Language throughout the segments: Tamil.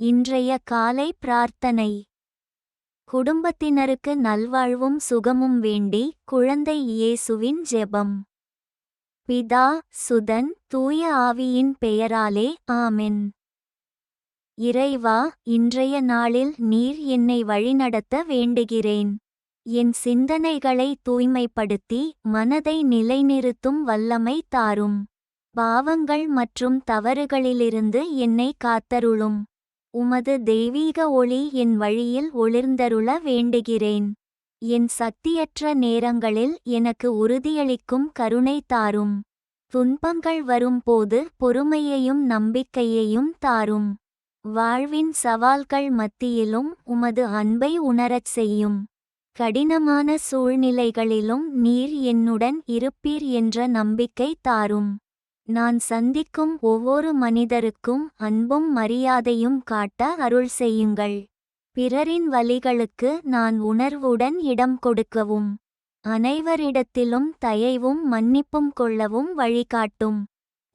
இன்றைய காலை பிரார்த்தனை. குடும்பத்தினருக்கு நல்வாழ்வும் சுகமும் வேண்டி குழந்தை இயேசுவின் ஜெபம். பிதா சுதன் தூய ஆவியின் பெயராலே ஆமென். இறைவா இன்றைய நாளில் நீர் என்னை வழிநடத்த வேண்டுகிறேன். என் சிந்தனைகளை தூய்மைப்படுத்தி மனதை நிலைநிறுத்தும் வல்லமை தாரும். பாவங்கள் மற்றும் தவறுகளிலிருந்து என்னை காத்தருளும். உமது தெய்வீக ஒளி என் வழியில் ஒளிர்ந்தருள வேண்டுகிறேன். என் சக்தியற்ற நேரங்களில் எனக்கு உறுதியளிக்கும் கருணை தாரும். துன்பங்கள் வரும்போது பொறுமையையும் நம்பிக்கையையும் தாரும். வாழ்வின் சவால்கள் மத்தியிலும் உமது அன்பை உணரச் செய்யும். கடினமான சூழ்நிலைகளிலும் நீர் என்னுடன் இருப்பீர் என்ற நம்பிக்கை தாரும். நான் சந்திக்கும் ஒவ்வொரு மனிதருக்கும் அன்பும் மரியாதையும் காட்ட அருள் செய்யுங்கள். பிறரின் வலிகளுக்கு நான் உணர்வுடன் இடம் கொடுக்கவும் அனைவரிடத்திலும் தயைவும் மன்னிப்பும் கொள்ளவும் வழிகாட்டும்.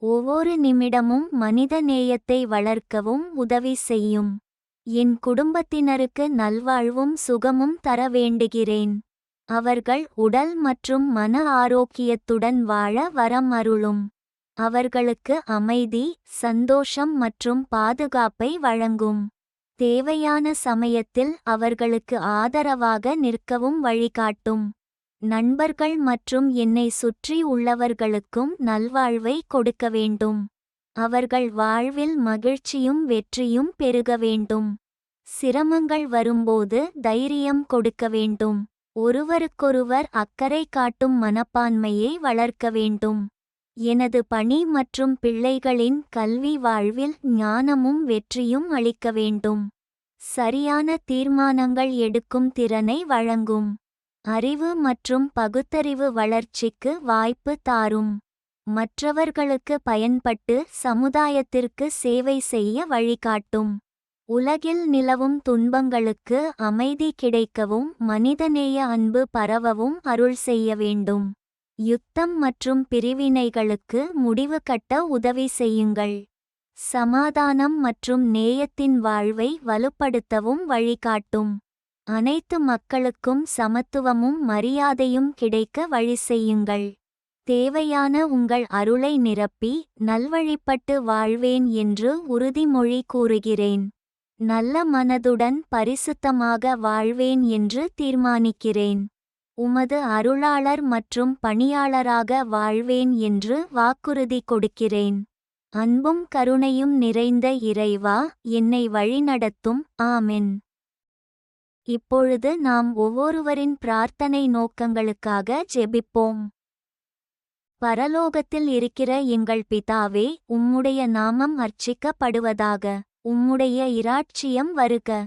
ஒவ்வொரு நிமிடமும் மனித நேயத்தை வளர்க்கவும் உதவி செய்யும். என் குடும்பத்தினருக்கு நல்வாழ்வும் சுகமும் தர வேண்டுகிறேன். அவர்கள் உடல் மற்றும் மன ஆரோக்கியத்துடன் வாழ வரம் அருளும். அவர்களுக்கு அமைதி சந்தோஷம் மற்றும் பாதுகாப்பை வழங்கும். தேவையான சமயத்தில் அவர்களுக்கு ஆதரவாக நிற்கவும் வழிகாட்டும். நண்பர்கள் மற்றும் என்னை சுற்றி உள்ளவர்களுக்கும் நல்வாழ்வை கொடுக்க வேண்டும். அவர்கள் வாழ்வில் மகிழ்ச்சியும் வெற்றியும் பெருக வேண்டும். சிரமங்கள் வரும்போது தைரியம் கொடுக்க வேண்டும். ஒருவருக்கொருவர் அக்கறை காட்டும் மனப்பான்மையை வளர்க்க வேண்டும். எனது பணி மற்றும் பிள்ளைகளின் கல்வி வாழ்வில் ஞானமும் வெற்றியும் அளிக்க வேண்டும். சரியான தீர்மானங்கள் எடுக்கும் திறனை வழங்கும். அறிவு மற்றும் பகுத்தறிவு வளர்ச்சிக்கு வாய்ப்பு தாரும். மற்றவர்களுக்கு பயன்பட்டு சமுதாயத்திற்கு சேவை செய்ய வழிகாட்டும். உலகில் நிலவும் துன்பங்களுக்கு அமைதி கிடைக்கவும் மனிதநேய அன்பு பரவவும் அருள் செய்ய வேண்டும். யுத்தம் மற்றும் பிரிவினைகளுக்கு முடிவு கட்ட உதவி செய்யுங்கள். சமாதானம் மற்றும் நேயத்தின் வாழ்வை வலுப்படுத்தவும் வழிகாட்டும். அனைத்து மக்களுக்கும் சமத்துவமும் மரியாதையும் கிடைக்க வழி செய்யுங்கள். தேவையான உங்கள் அருளை நிரப்பி நல்வழிப்பட்டு வாழ்வேன் என்று உறுதிமொழி கூறுகிறேன். நல்ல மனதுடன் பரிசுத்தமாக வாழ்வேன் என்று தீர்மானிக்கிறேன். உமது அருளாளர் மற்றும் பணியாளராக வாழ்வேன் என்று வாக்குறுதி கொடுக்கிறேன். அன்பும் கருணையும் நிறைந்த இறைவா என்னை வழிநடத்தும். ஆமென். இப்பொழுது நாம் ஒவ்வொருவரின் பிரார்த்தனை நோக்கங்களுக்காக ஜெபிப்போம். பரலோகத்தில் இருக்கிற எங்கள் பிதாவே உம்முடைய நாமம் அர்ச்சிக்கப்படுவதாக உம்முடைய இராட்சியம் வருக.